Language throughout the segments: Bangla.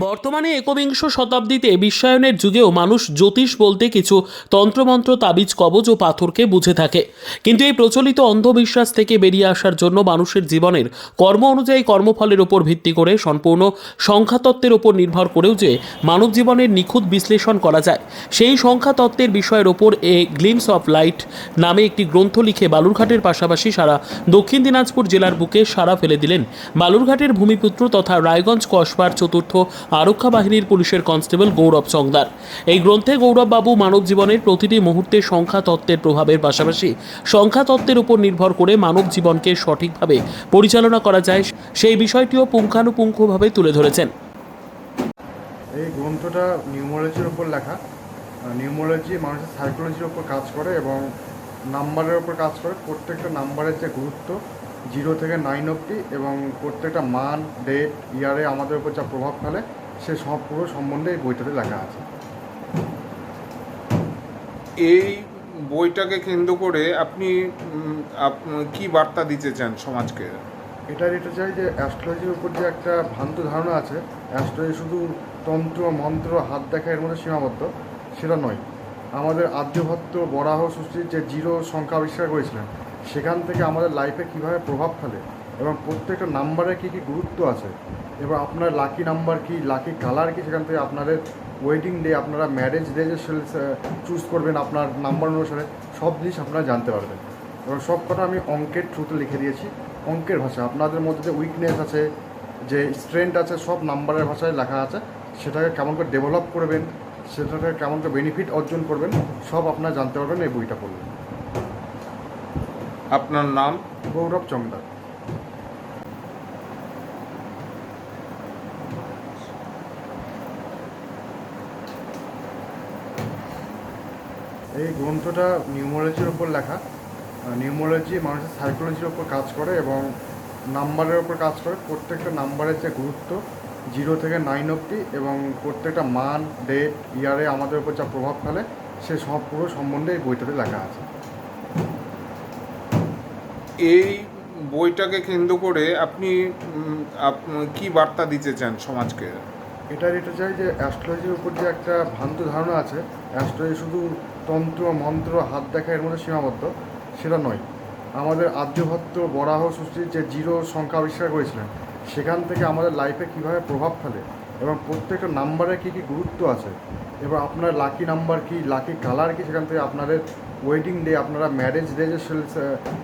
বর্তমানে একবিংশ শতাব্দীতে বিশ্বায়নের যুগেও মানুষ জ্যোতিষ বলতে কিছু তন্ত্রমন্ত্র, তাবিজ, কবজ ও পাথরকে বুঝে থাকে। কিন্তু এই প্রচলিত অন্ধবিশ্বাস থেকে বেরিয়ে আসার জন্য মানুষের জীবনের কর্ম অনুযায়ী কর্মফলের উপর ভিত্তি করে, সম্পূর্ণ সংখ্যাতত্ত্বের উপর নির্ভর করেও যে মানব জীবনের নিখুঁত বিশ্লেষণ করা যায়, সেই সংখ্যাতত্ত্বের বিষয়ের ওপর এ গ্লিমস অফ লাইট নামে একটি গ্রন্থ লিখে বালুরঘাটের পাশাপাশি সারা দক্ষিণ দিনাজপুর জেলার বুকে সারা ফেলে দিলেন। বালুরঘাটের ভূমিপুত্র তথা রায়গঞ্জ কসবার চতুর্থ আরক্ষা বাহিনীর পুলিশের কনস্টেবল গৌরব চংদার। এই গ্রন্থে গৌরববাবু মানব জীবনের প্রতিটি মুহূর্তে সংখ্যা তত্ত্বের প্রভাবের পাশাপাশি সংখ্যা তত্ত্বের উপর নির্ভর করে মানব জীবনকে সঠিকভাবে পরিচালনা করা যায়, সেই বিষয়টিও পুঙ্খানুপুঙ্খভাবে তুলে ধরেছেন। এই গ্রন্থটা নিউমোলজির ওপর লেখা। নিউমোলজি মানুষের সাইকোলজির ওপর কাজ করে এবং নাম্বারের উপর কাজ করে। প্রত্যেকটা নাম্বারের যে গুরুত্ব জিরো থেকে নাইন অবধি এবং প্রত্যেকটা মান ডেট ইয়ারে আমাদের উপর যা প্রভাব ফেলে সে সব পুরো সম্বন্ধে এই বইটাতে লেখা আছে। এই বইটাকে কেন্দ্র করে আপনি আপ- কি বার্তা দিতে চান সমাজকে? এটার এটা চাই যে অ্যাস্ট্রোলজির উপর যে একটা ভ্রান্ত ধারণা আছে অ্যাস্ট্রোলজি শুধু তন্ত্র মন্ত্র হাত দেখা এর মধ্যে সীমাবদ্ধ সেটা নয়। আমাদের আদ্যভত্ত বরাহ সৃষ্টির যে জিরো সংখ্যা আবিষ্কার করেছিলেন সেখান থেকে আমাদের লাইফে কীভাবে প্রভাব ফেলে এবং প্রত্যেকটা নাম্বারে কী কী গুরুত্ব আছে? এবং আপনার লাকি নাম্বার কি লাকি কালার কি? সেখান থেকে আপনাদের ওয়েডিং ডে আপনারা ম্যারেজ ডে যে চুজ করবেন আপনার নাম্বার অনুসারে, সব জিনিস আপনারা জানতে পারবেন। এবং সব কথা আমি অঙ্কের থ্রুতে লিখে দিয়েছি। অঙ্কের ভাষা, আপনাদের মধ্যে যে উইকনেস আছে, যে স্ট্রেংথ আছে, সব নাম্বারের ভাষায় লেখা আছে। সেটাকে কেমন করে ডেভেলপ করবেন, সেটাকে কেমন করে বেনিফিট অর্জন করবেন, সব আপনারা জানতে পারবেন এই বইটা পড়লে। আপনার নাম? গৌরব চমদার। এই গ্রন্থটা নিউমোলজির ওপর লেখা। নিউমোলজি মানুষের সাইকোলজির ওপর কাজ করে এবং নাম্বারের ওপর কাজ করে। প্রত্যেকটা নাম্বারের যে গুরুত্ব জিরো থেকে নাইন অবধি এবং প্রত্যেকটা মান, ডেট, ইয়ারে আমাদের উপর যা প্রভাব ফেলে, সে সব পুরো সম্বন্ধে এই বইটাতে লেখা আছে। এই বইটাকে কেন্দ্র করে আপনি আপ- কি বার্তা দিতে চান সমাজকে? এটা যেটা চাই যে অ্যাস্ট্রোলজির উপর যে একটা ভ্রান্ত ধারণা আছে, অ্যাস্ট্রোলজি শুধু তন্ত্র, মন্ত্র, হাত দেখা এর মধ্যে সীমাবদ্ধ, সেটা নয়। আমাদের আদ্যভত্ত বরাহ সৃষ্টির যে জিরো সংখ্যা আবিষ্কার করেছিলেন, সেখান থেকে আমাদের লাইফে কীভাবে প্রভাব ফেলে এবং প্রত্যেকটা নাম্বারে কী কী গুরুত্ব আছে, এবং আপনার লাকি নাম্বার কি লাকি কালার কি, সেখান থেকে আপনাদের ওয়েডিং ডে আপনারা ম্যারেজ ডে যে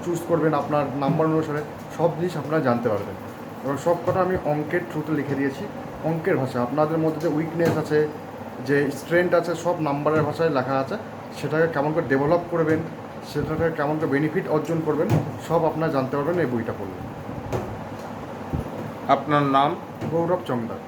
চুজ করবেন আপনার নাম্বার অনুসারে সব জিনিস আপনারা জানতে পারবেন। এবং সব কথা আমি অঙ্কের থ্রুতে লিখে দিয়েছি। অঙ্কের ভাষা আপনাদের মধ্যে যে উইকনেস আছে যে স্ট্রেংথ আছে সব নাম্বারের ভাষায় লেখা আছে। সেটাকে কেমন করে ডেভেলপ করবেন সেটাকে কেমন করে বেনিফিট অর্জন করবেন সব আপনারা জানতে পারবেন এই বইটা পড়লে। আপনার নাম? গৌরব চমদার